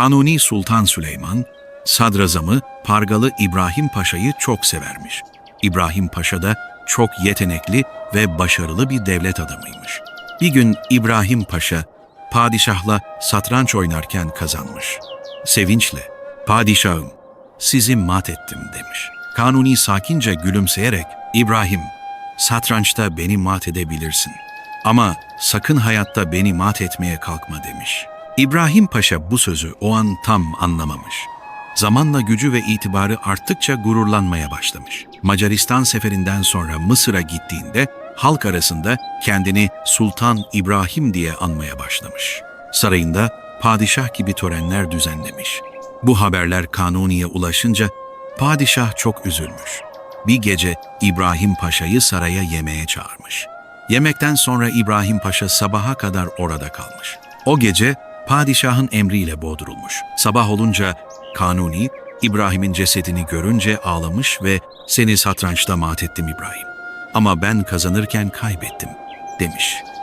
Kanuni Sultan Süleyman, sadrazamı Pargalı İbrahim Paşa'yı çok severmiş. İbrahim Paşa da çok yetenekli ve başarılı bir devlet adamıymış. Bir gün İbrahim Paşa, padişahla satranç oynarken kazanmış. Sevinçle, padişahım, sizi mat ettim demiş. Kanuni sakince gülümseyerek, İbrahim, satrançta beni mat edebilirsin. Ama sakın hayatta beni mat etmeye kalkma demiş. İbrahim Paşa bu sözü o an tam anlamamış. Zamanla gücü ve itibarı arttıkça gururlanmaya başlamış. Macaristan seferinden sonra Mısır'a gittiğinde halk arasında kendini Sultan İbrahim diye anmaya başlamış. Sarayında padişah gibi törenler düzenlemiş. Bu haberler Kanuni'ye ulaşınca padişah çok üzülmüş. Bir gece İbrahim Paşa'yı saraya yemeğe çağırmış. Yemekten sonra İbrahim Paşa sabaha kadar orada kalmış. O gece padişahın emriyle boğdurulmuş. Sabah olunca Kanuni İbrahim'in cesedini görünce ağlamış ve seni satrançta mat ettim İbrahim. Ama ben kazanırken kaybettim demiş.